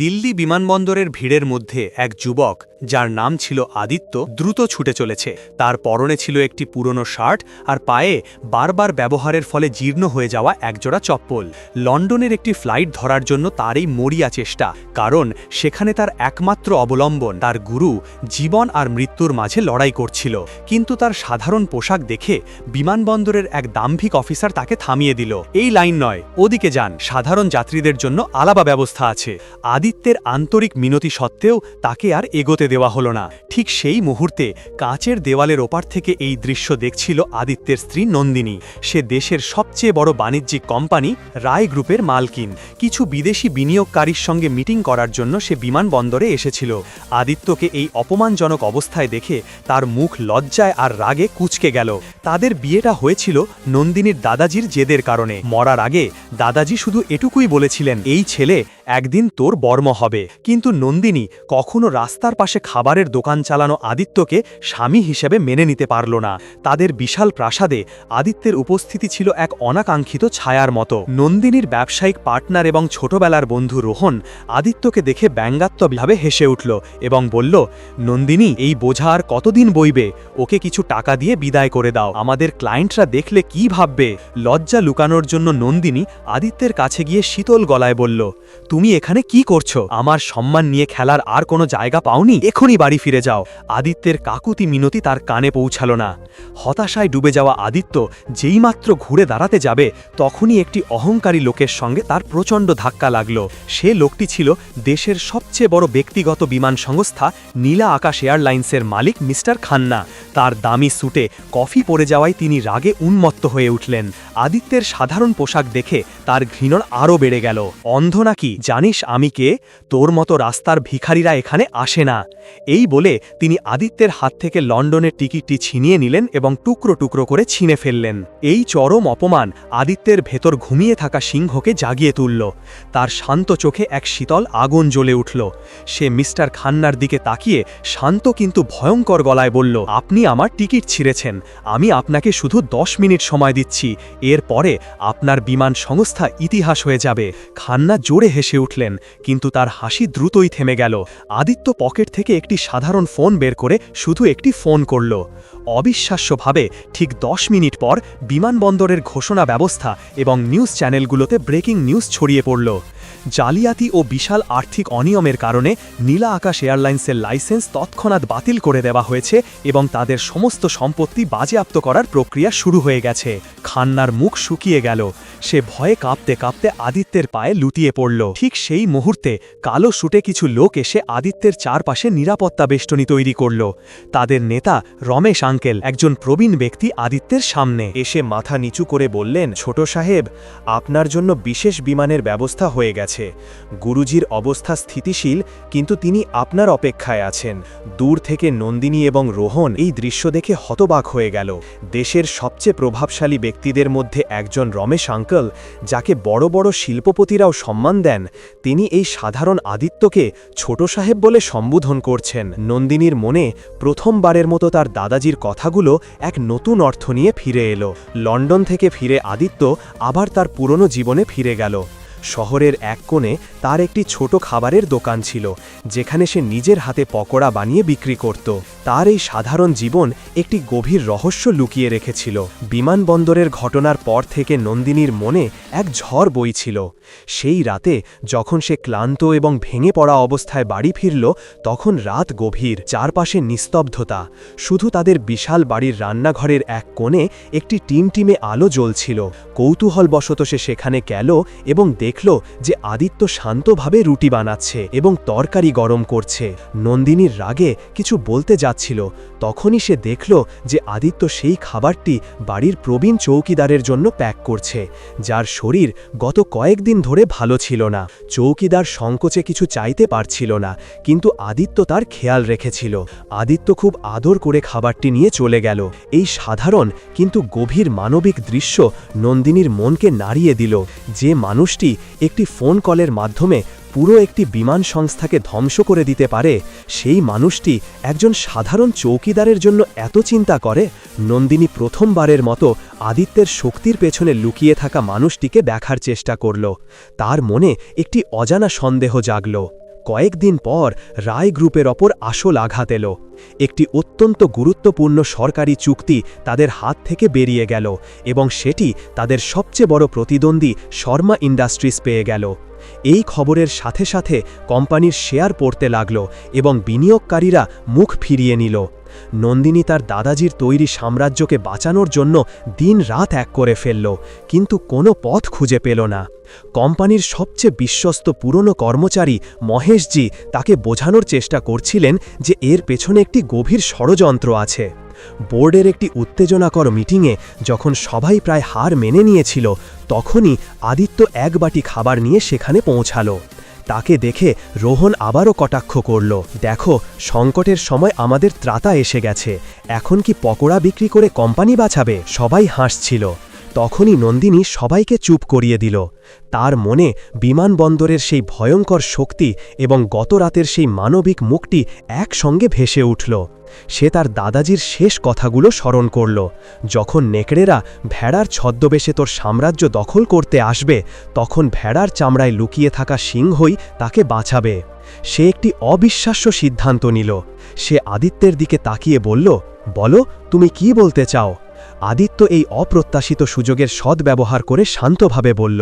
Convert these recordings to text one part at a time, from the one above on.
দিল্লি বিমানবন্দরের ভিড়ের মধ্যে এক যুবক, যার নাম ছিল আদিত্য, দ্রুত ছুটে চলেছে। তার পরনে ছিল একটি পুরনো শার্ট আর পায়ে বারবার ব্যবহারের ফলে জীর্ণ হয়ে যাওয়া একজোড়া চপ্পল। লন্ডনের একটি ফ্লাইট ধরার জন্য তারই মরিয়া চেষ্টা, কারণ সেখানে তার একমাত্র অবলম্বন, তার গুরু, জীবন আর মৃত্যুর মাঝে লড়াই করছিল। কিন্তু তার সাধারণ পোশাক দেখে বিমানবন্দরের এক দাম্ভিক অফিসার তাকে থামিয়ে দিল। এই লাইন নয়, ওদিকে যান, সাধারণ যাত্রীদের জন্য আলাদা ব্যবস্থা আছে। আদিত্যের আন্তরিক মিনতি সত্ত্বেও তাকে আর এগোতে দেওয়া হলো না। ঠিক সেই মুহূর্তে কাঁচের দেওয়ালের ওপার থেকে এই দৃশ্য দেখছিল আদিত্যের স্ত্রী নন্দিনী। সে দেশের সবচেয়ে বড় বাণিজ্যিক কোম্পানি রায় গ্রুপের মালকিন। কিছু বিদেশি বিনিয়োগকারীর সঙ্গে মিটিং করার জন্য সে বিমানবন্দরে এসেছিল। আদিত্যকে এই অপমানজনক অবস্থায় দেখে তার মুখ লজ্জায় আর রাগে কুচকে গেল। তাদের বিয়েটা হয়েছিল নন্দিনীর দাদাজির জেদের কারণে। মরার আগে দাদাজি শুধু এটুকুই বলেছিলেন, এই ছেলে একদিন তোর বর্ম হবে। কিন্তু নন্দিনী কখনো রাস্তার পাশে খাবারের দোকান চালানো আদিত্যকে স্বামী হিসেবে মেনে নিতে পারল না। তাদের বিশাল প্রাসাদে আদিত্যের উপস্থিতি ছিল এক অনাকাঙ্ক্ষিত ছায়ার মতো। নন্দিনীর ব্যবসায়িক পার্টনার এবং ছোটবেলার বন্ধু রোহন আদিত্যকে দেখে ব্যঙ্গাত্মকভাবে হেসে উঠল এবং বলল, নন্দিনী, এই বোঝা আর কতদিন বইবে? ওকে কিছু টাকা দিয়ে বিদায় করে দাও। আমাদের ক্লায়েন্টরা দেখলে কি ভাববে? লজ্জা লুকানোর জন্য নন্দিনী আদিত্যের কাছে গিয়ে শীতল গলায় বলল, তুমি এখানে কি করছ? আমার সম্মান নিয়ে খেলার আর কোনো জায়গা পাওনি? এখনই বাড়ি ফিরে যাও। আদিত্যের কাকুতি মিনতি তার কানে পৌঁছালো না। হতাশায় ডুবে যাওয়া আদিত্য যেইমাত্র ঘুরে দাঁড়াতে যাবে, তখনই একটি অহংকারী লোকের সঙ্গে তার প্রচণ্ড ধাক্কা লাগল। সে লোকটি ছিল দেশের সবচেয়ে বড় ব্যক্তিগত বিমান সংস্থা নীলা আকাশ এয়ারলাইন্সের মালিক মিস্টার খান্না। তার দামি স্যুটে কফি পড়ে যাওয়ায় তিনি রাগে উন্মত্ত হয়ে উঠলেন। আদিত্যের সাধারণ পোশাক দেখে তার ঘৃণন আরও বেড়ে গেল। অন্ধ নাকি? জানিস আমি কে? তোর মতো রাস্তার ভিখারিরা এখানে আসে না। এই বলে তিনি আদিত্যের হাত থেকে লন্ডনের টিকিটটি ছিনিয়ে নিলেন এবং টুকরো টুকরো করে ছিঁড়ে ফেললেন। এই চরম অপমান আদিত্যের ভেতর ঘুমিয়ে থাকা সিংহকে জাগিয়ে তুলল। তার শান্ত চোখে এক শীতল আগুন জ্বলে উঠল। সে মিস্টার খান্নার দিকে তাকিয়ে শান্ত কিন্তু ভয়ঙ্কর গলায় বলল, আপনি আমার টিকিট ছিঁড়েছেন। আমি আপনাকে শুধু দশ মিনিট সময় দিচ্ছি। এর পরে আপনার বিমান সংস্থা ইতিহাস হয়ে যাবে। খান্না জোরে হেসে উঠলেন, কিন্তু তার হাসি দ্রুতই থেমে গেল। আদিত্য পকেট থেকে একটি সাধারণ ফোন বের করে শুধু একটি ফোন করল। অবিশ্বাস্যভাবে ঠিক দশ মিনিট পর বিমানবন্দরের ঘোষণা ব্যবস্থা এবং নিউজ চ্যানেলগুলোতে ব্রেকিং নিউজ ছড়িয়ে পড়ল। জালিয়াতি ও বিশাল আর্থিক অনিয়মের কারণে নীলা আকাশ এয়ারলাইন্সের লাইসেন্স তৎক্ষণাৎ বাতিল করে দেওয়া হয়েছে এবং তাদের সমস্ত সম্পত্তি বাজেয়াপ্ত করার প্রক্রিয়া শুরু হয়ে গেছে। খান্নার মুখ শুকিয়ে গেল। সে ভয়ে কাঁপতে কাঁপতে আদিত্যের পায়ে লুটিয়ে পড়ল। ঠিক সেই মুহূর্তে কালো শুটে কিছু লোক এসে আদিত্যের চারপাশে নিরাপত্তা বেষ্টনী তৈরি করল। তাদের নেতা রমেশ আঙ্কেল, একজন প্রবীণ ব্যক্তি আদিত্যের সামনে। এসে মাথা নিচু করে বললেন, ছোট সাহেব, আপনার জন্য বিশেষ বিমানের ব্যবস্থা হয়ে গেছে। গুরুজির অবস্থা স্থিতিশীল, কিন্তু তিনি আপনার অপেক্ষায় আছেন। দূর থেকে নন্দিনী এবং রোহন এই দৃশ্য দেখে হতবাক হয়ে গেল। দেশের সবচেয়ে প্রভাবশালী ব্যক্তিদের মধ্যে একজন রমেশ আঙ্কল যাকে বড় বড় শিল্পপতিরাও সম্মান দেন, তিনি এই সাধারণ আদিত্যকে ছোট সাহেব বলে সম্বোধন করছেন। নন্দিনীর মনে প্রথমবারের মতো তার দাদাজির কথাগুলো এক নতুন অর্থ নিয়ে ফিরে এলো। লন্ডন থেকে ফিরে আদিত্য আবার তার পুরনো জীবনে ফিরে গেল। শহরের এক কোণে তার একটি ছোট খাবারের দোকান ছিল, যেখানে সে নিজের হাতে পকোড়া বানিয়ে বিক্রি করত। তার এই সাধারণ জীবন একটি গভীর রহস্য লুকিয়ে রেখেছিল। বিমানবন্দরের ঘটনার পর থেকে নন্দিনীর মনে এক ঝড় বইছিল সেই রাতে যখন সে ক্লান্ত এবং ভেঙে পড়া অবস্থায় বাড়ি ফিরল, তখন রাত গভীর, চারপাশে নিস্তব্ধতা। শুধু তাদের বিশাল বাড়ির রান্নাঘরের এক কোণে একটি টিমটিমে আলো জ্বলছিল। কৌতূহলবশত সে সেখানে গেল এবং দেখল যে আদিত্য শান্তভাবে রুটি বানাচ্ছে এবং তরকারি গরম করছে। নন্দিনীর রাগে কিছু বলতে যাচ্ছিল। তখনই সে দেখল যে আদিত্য সেই খাবারটি বাড়ির প্রবীণ চৌকিদারের জন্য প্যাক করছে, যার শরীর গত কয়েকদিন ধরে ভালো ছিল না। চৌকিদার সংকোচে কিছু চাইতে পারছিল না, কিন্তু আদিত্য তার খেয়াল রেখেছিল। আদিত্য খুব আদর করে খাবারটি নিয়ে চলে গেল। এই সাধারণ কিন্তু গভীর মানবিক দৃশ্য নন্দিনীর মনকে নাড়িয়ে দিল যে মানুষটি একটি ফোন কলের মাধ্যমে পুরো একটি বিমান সংস্থাকে ধ্বংস করে দিতে পারে, সেই মানুষটি একজন সাধারণ চৌকিদারের জন্য এত চিন্তা করে, নন্দিনী প্রথমবারের মতো আদিত্যের শক্তির পেছনে লুকিয়ে থাকা মানুষটিকে দেখার চেষ্টা করল। তার মনে একটি অজানা সন্দেহ জাগল। কয়েকদিন পর রায় গ্রুপের ওপর আসল আঘাত এলো। একটি অত্যন্ত গুরুত্বপূর্ণ সরকারি চুক্তি তাদের হাত থেকে বেরিয়ে গেল এবং সেটি তাদের সবচেয়ে বড় প্রতিদ্বন্দ্বী শর্মা ইন্ডাস্ট্রিজ পেয়ে গেল। এই খবরের সাথে সাথে কোম্পানির শেয়ার পড়তে লাগল এবং বিনিয়োগকারীরা মুখ ফিরিয়ে নিল। নন্দিনী তার দাদাজির তৈরি সাম্রাজ্যকে বাঁচানোর জন্য দিন রাত এক করে ফেলল, কিন্তু কোনো পথ খুঁজে পেল না। কোম্পানির সবচেয়ে বিশ্বস্ত পুরনো কর্মচারী মহেশজি তাকে বোঝানোর চেষ্টা করছিলেন যে এর পেছনে একটি গভীর ষড়যন্ত্র আছে। বোর্ডের একটি উত্তেজনাকর মিটিংয়ে যখন সবাই প্রায় হার মেনে নিয়েছিল, তখনই আদিত্য এক বাটি খাবার নিয়ে সেখানে পৌঁছালো। তাকে দেখে রোহন আবারও কটাক্ষ করল, দেখো, সংকটের সময় আমাদের ত্রাতা এসে গেছে, এখন কি পকোড়া বিক্রি করে কোম্পানি বাঁচাবে? সবাই হাসছিল। তখনই নন্দিনী সবাইকে চুপ করিয়ে দিল। তার মনে বিমানবন্দরের সেই ভয়ঙ্কর শক্তি এবং গত রাতের সেই মানবিক মুখটি একসঙ্গে ভেসে উঠল। সে তার দাদাজির শেষ কথাগুলো স্মরণ করল। যখন নেকড়েরা ভেড়ার ছদ্মবেশে তোর সাম্রাজ্য দখল করতে আসবে, তখন ভেড়ার চামড়ায় লুকিয়ে থাকা সিংহই তাকে বাঁচাবে। সে একটি অবিশ্বাস্য সিদ্ধান্ত নিল। সে আদিত্যের দিকে তাকিয়ে বলল, বলো, তুমি কি বলতে চাও? আদিত্য এই অপ্রত্যাশিত সুযোগের সদ্ব্যবহার করে শান্তভাবে বলল,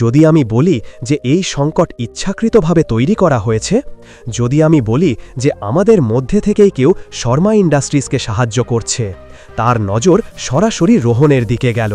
যদি আমি বলি যে এই সংকট ইচ্ছাকৃতভাবে তৈরি করা হয়েছে, যদি আমি বলি যে আমাদের মধ্যে থেকেই কেউ শর্মা ইন্ডাস্ট্রিজকে সাহায্য করছে, তার নজর সরাসরি রোহনের দিকে গেল।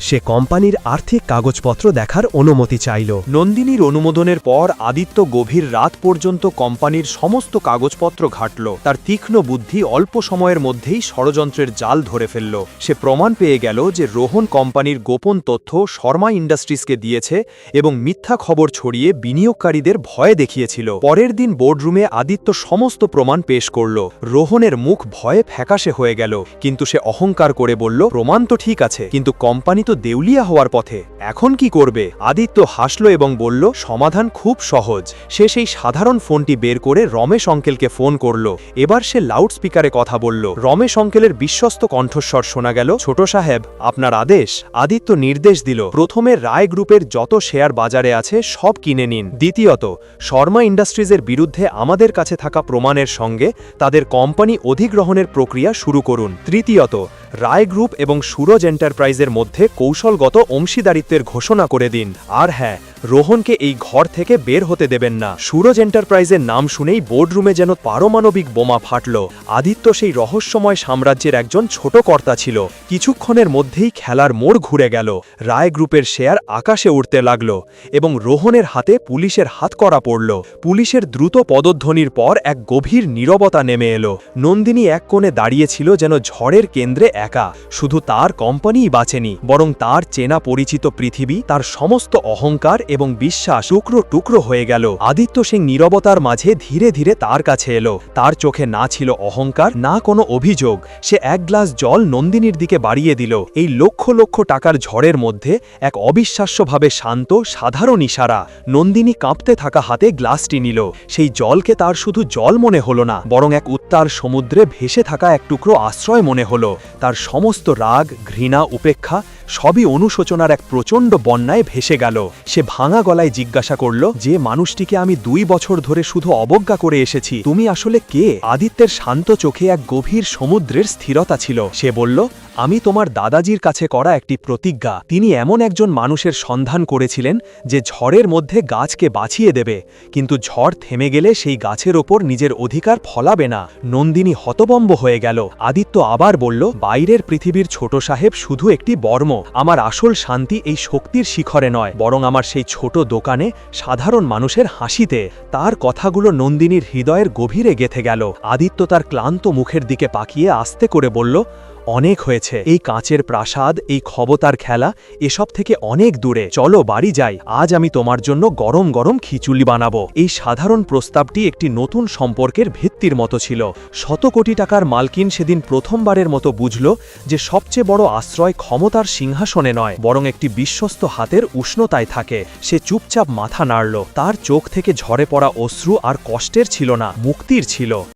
সে কোম্পানির আর্থিক কাগজপত্র দেখার অনুমতি চাইল। নন্দিনীর অনুমোদনের পর আদিত্য গভীর রাত পর্যন্ত কোম্পানির সমস্ত কাগজপত্র ঘাটল। তার তীক্ষ্ণ বুদ্ধি অল্প সময়ের মধ্যেই ষড়যন্ত্রের জাল ধরে ফেলল। সে প্রমাণ পেয়ে গেল যে রোহন কোম্পানির গোপন তথ্য শর্মা ইন্ডাস্ট্রিজকে দিয়েছে এবং মিথ্যা খবর ছড়িয়ে বিনিয়োগকারীদের ভয় দেখিয়েছিল। পরের দিন বোর্ডরুমে আদিত্য সমস্ত প্রমাণ পেশ করল। রোহনের মুখ ভয়ে ফ্যাকাশে হয়ে গেল। কিন্তু সে অহংকার করে বলল, প্রমাণ তো ঠিক আছে, কিন্তু কোম্পানি তো দেউলিয়া হওয়ার পথে এখন কি করবে? আদিত্য হাসল এবং বলল, সমাধান খুব সহজ। সে সেই সাধারণ ফোনটি বের করে রমেশ অঙ্কেলকে ফোন করল। এবার সে লাউডস্পিকারে কথা বলল। রমেশ অঙ্কেলের বিশ্বস্ত কণ্ঠস্বর শোনা গেল, ছোট সাহেব, আপনার আদেশ? আদিত্য নির্দেশ দিল, প্রথমে রায় গ্রুপের যত শেয়ার বাজারে আছে সব কিনে নিন। দ্বিতীয়ত, শর্মা ইন্ডাস্ট্রিজের বিরুদ্ধে আমাদের কাছে থাকা প্রমাণের সঙ্গে তাদের কোম্পানি অধিগ্রহণের প্রক্রিয়া শুরু করুন। তৃতীয়ত, রায় গ্রুপ এবং সুরজ এন্টারপ্রাইজের মধ্যে কৌশলগত অংশীদারিত্বের ঘোষণা করে দিন। আর হ্যাঁ রোহনকে এই ঘর থেকে বের হতে দেবেন না। সুরজ এন্টারপ্রাইজের নাম শুনেই বোর্ডরুমে যেন পারমাণবিক বোমা ফাটল। আদিত্য সেই রহস্যময় সাম্রাজ্যের একজন ছোট কর্তা ছিল। কিছুক্ষণের মধ্যেই খেলার মোড় ঘুরে গেল। রায় গ্রুপের শেয়ার আকাশে উঠতে লাগল এবং রোহনের হাতে পুলিশের হাত করা পড়ল। পুলিশের দ্রুত পদধ্বনির পর এক গভীর নীরবতা নেমে এলো। নন্দিনী এক কোণে দাঁড়িয়েছিল যেন ঝড়ের কেন্দ্রে একা। শুধু তার কোম্পানিই বাঁচেনি, বরং তার চেনা পরিচিত পৃথিবী, তার সমস্ত অহংকার এবং বিশ্বাস টুকরো টুকরো হয়ে গেল। আদিত্য সিং নীরবতার মাঝে ধীরে ধীরে তার কাছে এলো। তার চোখে না ছিল অহংকার, না কোনো অভিযোগ। সে এক গ্লাস জল নন্দিনীর দিকে বাড়িয়ে দিল। এই লক্ষ লক্ষ টাকার ঝড়ের মধ্যে এক অবিশ্বাস্যভাবে শান্ত, সাধারণ ইশারা। নন্দিনী কাঁপতে থাকা হাতে গ্লাসটি নিল। সেই জলকে তার শুধু জল মনে হলো না, বরং এক উত্তার সমুদ্রে ভেসে থাকা এক টুকরো আশ্রয় মনে হলো। তার সমস্ত রাগ, ঘৃণা, উপেক্ষা সবই অনুশোচনার এক প্রচণ্ড বন্যায় ভেসে গেল। সে ভাঙা গলায় জিজ্ঞাসা করল, যে মানুষটিকে আমি দুই বছর ধরে শুধু অবজ্ঞা করে এসেছি, তুমি আসলে কে? আদিত্যের শান্ত চোখে এক গভীর সমুদ্রের স্থিরতা ছিল। সে বলল, আমি তোমার দাদাজির কাছে করা একটি প্রতিজ্ঞা। তিনি এমন একজন মানুষের সন্ধান করেছিলেন যে ঝড়ের মধ্যে গাছকে বাঁচিয়ে দেবে, কিন্তু ঝড় থেমে গেলে সেই গাছের ওপর নিজের অধিকার ফলাবে না। নন্দিনী হতবম্ব হয়ে গেল। আদিত্য আবার বলল, বাইরের পৃথিবীর ছোট সাহেব শুধু একটি বর্ম আমার আসল শান্তি এই শক্তির শিখরে নয়, বরং আমার সেই ছোট দোকানে সাধারণ মানুষের হাসিতে। তার কথাগুলো নন্দিনীর হৃদয়ের গভীরে গেথে গেল। আদিত্য তার ক্লান্ত মুখের দিকে পাকিয়ে আস্তে করে বলল অনেক হয়েছে। এই কাঁচের প্রাসাদ, এই ক্ষমতার খেলা, এসব থেকে অনেক দূরে। চলো, বাড়ি যাই। আজ আমি তোমার জন্য গরম গরম খিচুড়ি বানাবো। এই সাধারণ প্রস্তাবটি একটি নতুন সম্পর্কের ভিত্তির মতো ছিল। শত কোটি টাকার মালকিন সেদিন প্রথমবারের মতো বুঝল যে সবচেয়ে বড় আশ্রয় ক্ষমতার সিংহাসনে নয়, বরং একটি বিশ্বস্ত হাতের উষ্ণতায় থাকে। সে চুপচাপ মাথা নাড়ল। তার চোখ থেকে ঝরে পড়া অশ্রু আর কষ্টের ছিল না, মুক্তির ছিল।